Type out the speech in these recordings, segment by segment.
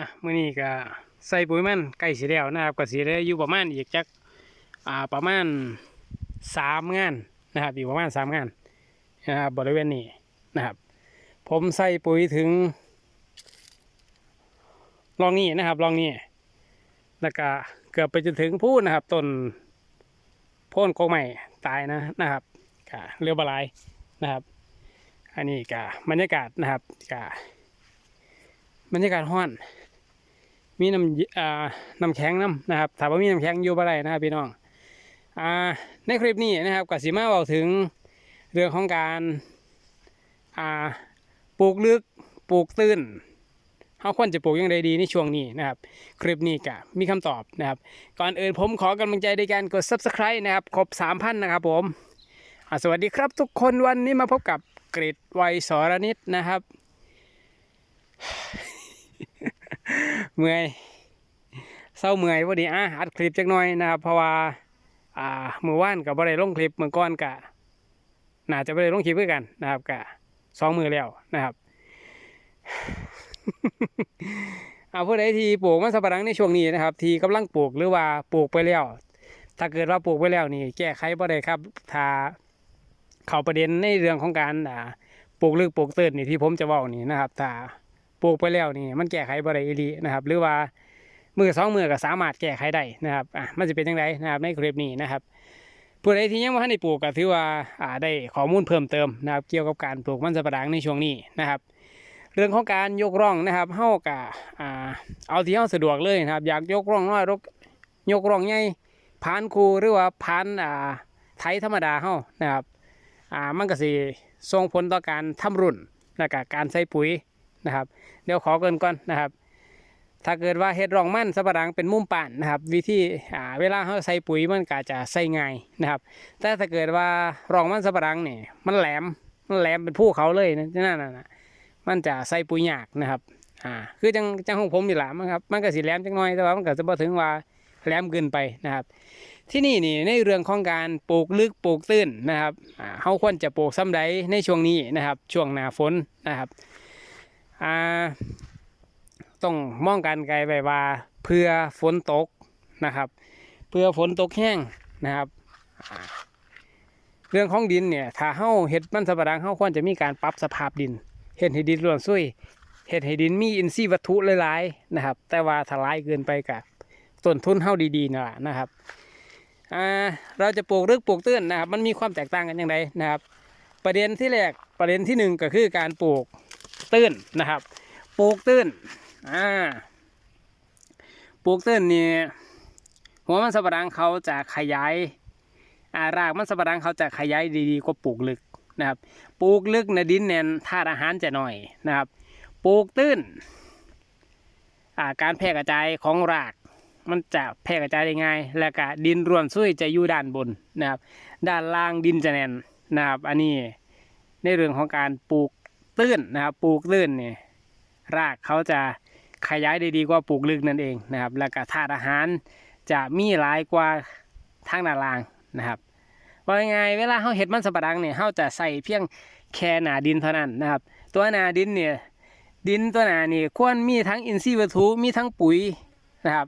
อะมื้อนี้ก็ใส่ปุ๋ยมันใกล้สิแล้วนะครับก็สิได้อยู่ประมาณอีกจักอ่าประมาณสามงานนะครับอยู่ประมาณสามงานนะครับบริเวณนี้นะครับ ผมใส่ปุ๋ยถึงลองนี้นะครับลองนี้แล้วก็เกือบไปจนถึงพูนนะครับต้นโพ่นโกงใหม่ตายนะนะครับก็เรือบลายนะครับ อันนี้ก็บรรยากาศนะครับก็บรรยากาศห้อน มีน้ำอ่าน้ำแข็งน้ำนะครับถามว่ามีน้ำแข็งอยู่บ่ไรนะครับพี่น้องอ่าในคลิปนี้นะครับก็สิมาเบาถึงเรื่องของการอ่าปลูกลึกปลูกตื้นเขาควรจะปลูกย่างไรดีในช่วงนี้นะครับ คลิปนี้ก็มีคำตอบนะครับ ก่อนอื่นผมขอกำลังใจในการกด subscribe นะครับ ครบ 3,000 นะครับผม สวัสดีครับทุกคนวันนี้มาพบกับกริดวัยสรนิตนะครับ เมื่อยเศร้าเมื่อยวันนี้อะอัดคลิปจักหน่อยนะครับ เพราะว่า อ่าเมื่อวานกับบ่ได้ลงคลิปเมื่อก่อนกะน่าจะบ่ได้ลงคลิปด้วยกันนะครับกะสองมือแล้วนะครับเอาผู้ใดที่ปลูกมันสับปะหลังในช่วงนี้นะครับ ที่กำลังปลูกหรือว่าปลูกไปแล้ว ถ้าเกิดว่าปลูกไปแล้วนี่ แก้ไขบ่ได้ครับ ถ้าเข้าประเด็นในเรื่องของการอ่าปลูกลึกปลูกตื้นนี่ที่ผมจะเว้านี่นะครับถ้า ปลูกไปแล้วนี่มันแก้ไขบ่ได้อีหลีนะครับ หรือว่ามือสองมือก็สามารถแก้ไขได้นะครับอะมันจะเป็นยังไงนะครับในคลิปนี้นะครับผู้ใดที่ยังไม่ทันได้ปลูกก็ถือว่าอ่าได้ข้อมูลเพิ่มเติมนะครับ เกี่ยวกับการปลูกมันสำปะหลังในช่วงนี้นะครับ เรื่องของการยกร่องนะครับเฮากะอ่าเอาที่เฮาสะดวกเลยนะครับ อยากยกร่องน้อยยกยกร่องใหญ่พานคูหรือว่าพานอ่าไถธรรมดาเฮานะครับอ่ามันก็สิส่งผลต่อการทำรุ่นและก็การใส่ปุ๋ย นะครับ เดี๋ยวขอเกินก่อนนะครับ ถ้าเกิดว่าเห็ดรองมันสับปะหลังเป็นมุมป่านนะครับ วิธีอ่าเวลาเขาใส่ปุ๋ยมันก็จะใส่ง่ายนะครับแต่ถ้าเกิดว่ารองมันสับปะหลังเนี่ยมันแหลมมันแหลมเป็นภูเขาเลยนะนั่นน่ะนะมันจะใส่ปุ๋ยยากนะครับอ่าคือจังจังของผมนี่แหละมันครับมันก็สิแหลมจังน้อยแต่ว่ามันก็จะบ่ถึงว่าแหลมเกินไปนะครับ ที่นี่นี่ในเรื่องของการปลูกลึกปลูกตื้นนะครับเขาควรจะปลูกซ้ำใดในช่วงนี้นะครับ ช่วงหน้าฝนนะครับ อ่าต้องมองการไกลไปว่าเพื่อฝนตกนะครับ เพื่อฝนตกแห้งนะครับ เรื่องของดินเนี่ยถ้าเฮาเฮ็ดมันสำปะหลังเฮาควรจะมีการปรับสภาพดินเฮ็ดให้ดินร่วนซุยเฮ็ดให้ดินมีอินทรีย์วัตถุหลายๆนะครับ แต่ว่าถ้าลายเกินไปกับต้นทุนเฮาดีๆนะนะครับเราจะปลูกลึกปลูกตื้นนะครับ มันมีความแตกต่างกันอย่างไรนะครับ ประเด็นที่แรกประเด็นที่หนึ่งก็คือการปลูก ตื้นนะครับ ปลูกตื้นอ่าปลูกตื้นนี่หัวมันสับปะรังเขาจะขยายอารากมันสับปะรังเขาจะขยายดีๆกว่าปลูกลึกนะครับ ปลูกลึกในดินแน่นธาตุอาหารจะหน่อยนะครับ ปลูกตื้นอ่าการแพร่กระจายของรากมันจะแพร่กระจายได้ง่าย และก็ดินรวนซุยจะอยู่ด้านบนนะครับ ด้านล่างดินจะแน่นนะครับ อันนี้ในเรื่องของการปลูก ตื้นนะครับ ปลูกตื้นเนี่ยรากเขาจะขยายได้ดีกว่าปลูกลึกนั่นเองนะครับ แล้วก็ธาตุอาหารจะมีหลายกว่าทางด้านล่างนะครับว่ายังไงเวลาเขาเห็ดมันสับปะรังเนี่ยเขาจะใส่เพียงแค่หนาดินเท่านั้นนะครับ ตัวหนาดินเนี่ยดินตัวหนานี่ควรมีทั้งอินทรีย์วัตถุมีทั้งปุ๋ยนะครับ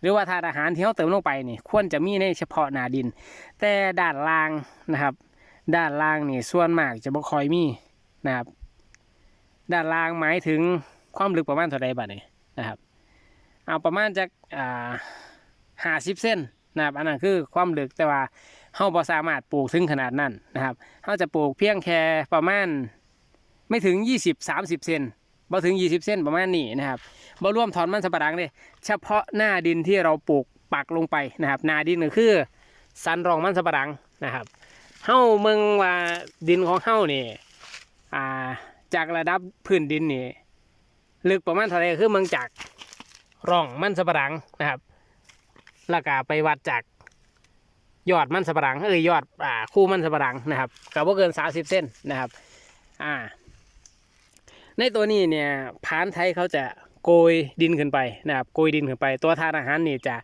หรือว่าธาตุอาหารที่เขาเติมลงไปนี่ควรจะมีในเฉพาะหนาดิน แต่ด้านล่างนะครับ ด้านล่างนี่ส่วนมากจะบ่ค่อยมีนะครับ ด้านล่างหมายถึงความลึกประมาณเท่าใดบัดนี้นะครับ เอาประมาณจากอ่าห้าสิบเซนนะครับอันนั้นคือความลึกแต่ว่าเฮาบ่สามารถปลูกถึงขนาดนั้นนะครับเฮาจะปลูกเพียงแค่ประมาณไม่ถึง 20 30 เซนบ่ถึง 20 เซนประมาณนี้นะครับบ่รวมถอนมันสำปะหลังเลยเฉพาะหน้าดินที่เราปลูกปักลงไปนะครับ หน้าดินก็คือสันรองมันสำปะหลังนะครับเฮาเมืองว่าดินของเฮานี่อ่า จากระดับพื้นดินนี่ลึกประมาณเท่าไรคือเมืองจากร่องมันสปะหลังนะครับแล้วก็ไปวัดจากยอดมันสปะหลังเอ้ยยอดอ่าคู่มันสปะหลังนะครับกับว่าเกินสาสิบเส้นนะครับ อ่า ในตัวนี้เนี่ยพานไทยเขาจะโกยดินขึ้นไปนะครับโกยดินขึ้นไป ตัวทานอาหารนี่จะ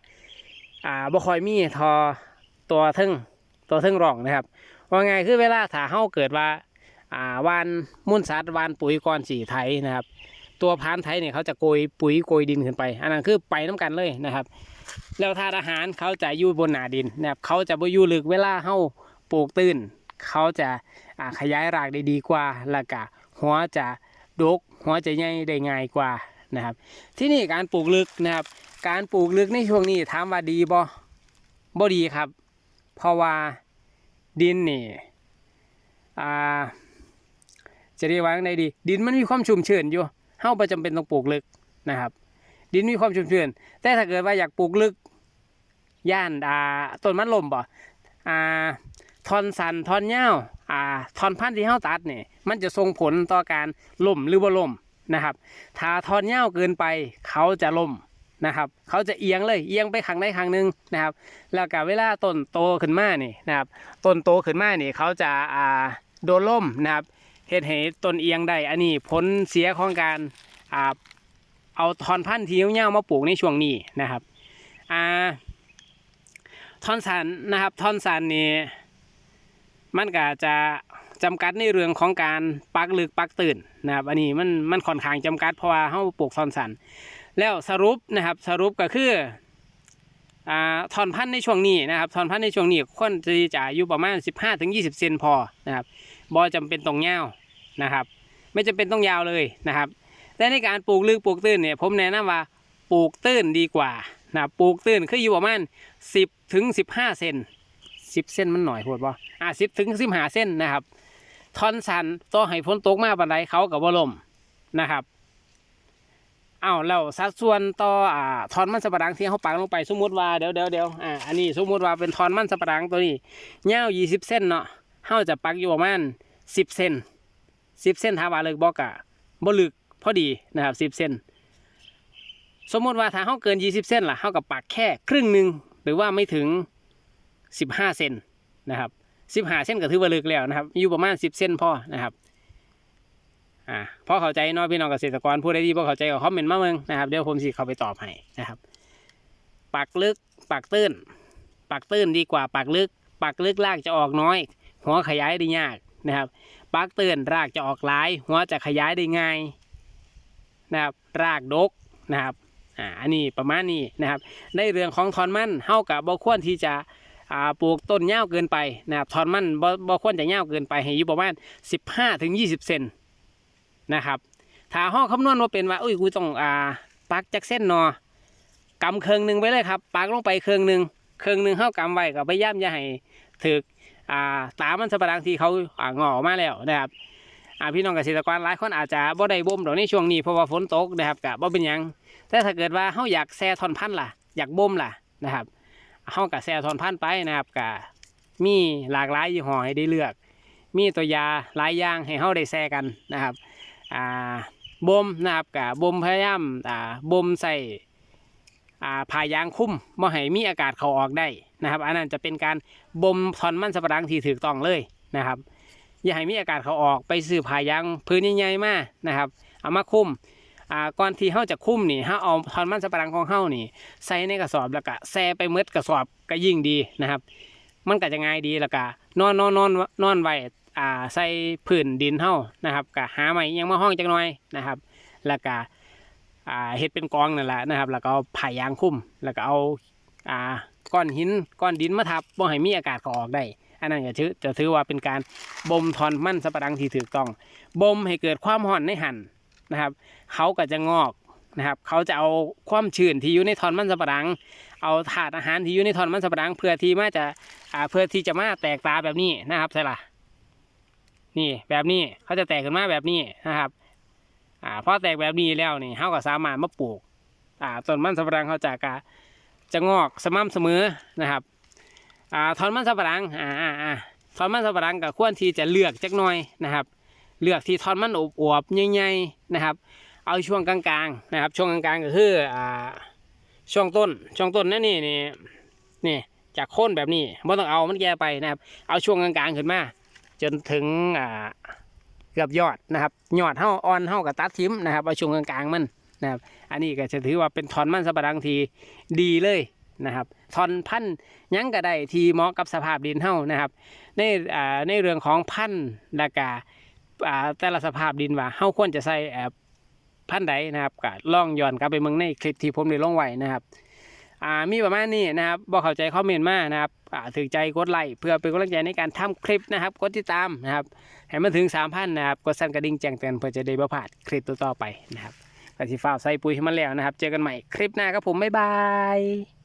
อ่าบ่คอยมีทอตัวทึ่งตัวทึ่งร่องนะครับว่าไงคือเวลาถ้าเฮาเกิดว่า อ่าวานมุ่นสัตว์วานปุ๋ยก่อนสีไทยนะครับ ตัวพานไทยเนี่ยเขาจะโกยปุ๋ยโกยดินขึ้นไป อันนั้นคือไปน้กันเลยนะครับ แล้วธาตุอาหารเขาจะอยู่บนหนาดินนะครับเขาจะบ่อยู่ลึกเวลาเฮาปลูกตื้น เขาจะาขยายรากได้ดีกว่าแล้วก็หัวจะดกหัวจะใหญ่ได้ง่ายกว่านะครับ ที่นี่การปลูกลึกนะครับ การปลูกลึกในช่วงนี้ถามว่าดีบ่บ่ดีครับ เพราะว่าดินนี่อ่า จะเรียกว่าไงดี ดินมันมีความชุ่มชื้นอยู่เฮาบ่จำเป็นต้องปลูกลึกนะครับ ดินมีความชุ่มชื้นแต่ถ้าเกิดว่าอยากปลูกลึก ย่านอ่าต้นมันลมบ่อ่าทอนสันทอนเงาอ่าทอนพันธุ์ที่เฮาตัดเนี่ยมันจะส่งผลต่อการล่มหรือบ่ล่มนะครับ ถ้าทอนเงาเกินไปเขาจะล่มนะครับ เขาจะเอียงเลยเอียงไปข้างใดข้างหนึ่งนะครับ แล้วก็เวลาต้นโตขึ้นมานี่นะครับต้นโตขึ้นมานี่เขาจะอ่าโดนล่มนะครับ เฮ็ดให้ต้นเอียงได้ อันนี้ผลเสียของการอ่าเอาทอนพันธุ์ที่เงาวมาปลูกในช่วงนี้นะครับอ่าทอนสันนะครับทอนสันนี่มันก็จะจำกัดในเรื่องของการปักลึกปักตื่นนะครับ อันนี้มันมันค่อนข้างจำกัดเพราะว่าเฮาปลูกทอนสัน แล้วสรุปนะครับสรุปก็คืออ่าทอนพันธุ์ในช่วงนี้นะครับทอนพันธุ์ในช่วงนี้ควรที่จะอายุประมาณ 15-20 เซนพอนะครับบ่จำเป็นต้องยาว นะครับ ไม่จำเป็นต้องยาวเลยนะครับแต่ในการปลูกลึกปลูกตื้นเนี่ยผมแนะนำว่าปลูกตื้นดีกว่านะปลูกตื้นคืออยู่ประมาณสิบถึงสิบห้าเซนสิบเส้นมันหน่อยโหดป่ะอะสิบถึงสิบห้าเส้นนะครับทอนสันต่อให้ฝนตกมาบันไดเขากับว่าลมนะครับเอ้าแล้วสัดส่วนต่ออ่าทอนมันสับปะรังที่เขาปักลงไปสมมติว่าเดี๋ยวเดี๋ยวเดี๋ยวอ่าอันนี้สมมติว่าเป็นทอนมันสับปะรังตัวนี้ยาวยี่สิบเส้นเนาะเขาจะปักอยู่ประมาณสิบเส้น สิบเส้นทาบาเลิกบอกะบ่ลึกพอดีนะครับสิบเส้น สมมติว่าถ้าเขาเกิน20เส้นล่ะเขากับปักแค่ครึ่งหนึ่งหรือว่าไม่ถึง15เซนนะครับ15เส้นก็ถือว่าลึกแล้วนะครับ อยู่ประมาณ10เส้นพอนะครับอ่าพอเข้าใจเนาะพี่น้องเกษตรกรผู้ใดที่พอเข้าใจก็คอมเมนต์มาเมืองนะครับเดี๋ยวผมสิเข้าไปตอบให้นะครับปักลึกปักตื้นปักตื้นดีกว่าปักลึกปักลึกรากจะออกน้อย หัวขยายได้ยาก นะครับปักเตื้นรากจะออกหลาย หัวจะขยายได้ง่ายนะครับรากดกนะครับอ่าอันนี้ประมาณนี้นะครับ ในเรื่องของทอนมันเฮากับบ่ควรที่จะอ่าปลูกต้นยาเกินไปนะครับทอนมันบ่บ่ควรจะยาเกินไปให้อยู่ประมาณ 15ถึง20 เซนนะครับถ้าเฮาคำนวณว่าเป็นว่าอุ้ยกูต้องอ่าปักจักเส้นนอกำเครืองหนึ่งไปเลยครับปักลงไปเครืองหนึ่งเครืองหนึ่งเฮากำไว้ก็พยายามอย่าให้ถึก อ่าตามันสัปะรังที่เขาอ่างออมาแล้วนะครับอ่าพี่น้องเกษตรกรหลายคนอาจจะบ่ได้บ่มดอกในช่วงนี้เพราะว่าฝนตกนะครับก็บ่เป็นหยังแต่ถ้าเกิดว่าเขาอยากแซ่ทอนพันธุ์ล่ะ อยากบ่มล่ะนะครับเขากับแซ่ทอนพันธุ์ไปนะครับกะมีหลากหลายยี่ห้อให้ได้เลือก มีตัวยาหลายอย่างให้เขาได้แซ่กันนะครับอ่าบ่มนะครับกะบ่มพยายามอ่าบ่มใส่อ่าผ้ายางคุ้มบ่ให้มีอากาศเข้าออกได้ นะครับ อันนั้นจะเป็นการบ่มทอนมันสับปะรังที่ถูกต้องเลยนะครับ อย่าให้มีอากาศเขาออกไปซื้อผ้ายางพื้นใหญ่ๆมานะครับ เอามาคุ้มอ่าก่อนที่เฮาจะคุ้มนี่เฮาเอาทอนมันสับปะรังของเฮานี่ ใส่ในกระสอบแล้วก็แช่ไปเมดกระสอบก็ยิ่งดีนะครับ มันก็จะง่ายดีแล้วก็นอนนอนนอนนอนไว้อ่าใส่พื้นดินเฮานะครับก็หาไม้อิหยังมาห้องจังหน่อยนะครับ แล้วก็เฮ็ดเป็นกองนั่นแหละนะครับ แล้วก็เอาผ้ายางคุ้ม แล้วก็เอาอ่า ก้อนหินก้อนดินมาทับบ่ให้มีอากาศเข้าออกได้ อันนั้นจะถือจะถือว่าเป็นการบ่มทอนมั่นสับปะรังที่ถูกต้องบ่มให้เกิดความร้อนในหันนะครับเขาก็จะงอกนะครับเขาจะเอาความชื้นที่อยู่ในทอนมันสับปะรัง เอาถาดอาหารที่อยู่ในทอนมันสับปะรัง เพื่อที่มาจะอ่าเพื่อที่จะมาแตกตาแบบนี้นะครับใช่ล่ะนี่แบบนี้เขาจะแตกขึ้นมาแบบนี้นะครับอ่าพอแตกแบบนี้แล้วนี่เขาก็สามารถมาปลูกอ่าต้นมันสับปะรังเขาจะกะ จะงอกสม่ำเสมอนะครับอ่าทอนมันสับปะรังอ่าอ่าอ่าทอนมันสับปะรังก็ควรที่จะเลือกจักหน่อยนะครับ เลือกที่ทอนมันอวบๆใหญ่ๆนะครับ เอาช่วงกลางๆนะครับ ช่วงกลางๆก็คืออ่าช่วงต้นช่วงต้นนั่นนี่นี่นี่จากโค่นแบบนี้ไม่ต้องเอามันแก่ไปนะครับ เอาช่วงกลางๆขึ้นมาจนถึงอ่าเกือบยอดนะครับยอดเท่าอ่อนเท่ากับตัดทิมนะครับเอาช่วงกลางๆมัน นะครับอันนี้ก็จะถือว่าเป็นทอนมันสับปะรังทีดีเลยนะครับทอนพันธุ์ยังก็ได้ทีเหมาะกับสภาพดินเท่านะครับในอ่าในเรื่องของพันธุ์ละกาอ่าแต่ละสภาพดินว่าเฮาควรจะใส่แอบพันใดนะครับก็ล่องย้อนกลับไปเมืองในคลิปที่ผมได้ลงไว้นะครับอ่ามีประมาณนี้นะครับบ่เข้าใจคอมเมนต์มานะครับอ่าถือใจกดไลค์เพื่อเป็นกำลังใจในการทำคลิปนะครับ กดติดตามนะครับให้มันถึง3,000นะครับกดสั่นกระดิ่งแจ้งเตือนเพื่อจะได้บ่พลาดคลิปต่อๆไปนะครับ ก็สิฟ้าใส่ปุ๋ยให้มันแล้วนะครับ เจอกันใหม่คลิปหน้าครับผมบ๊ายบาย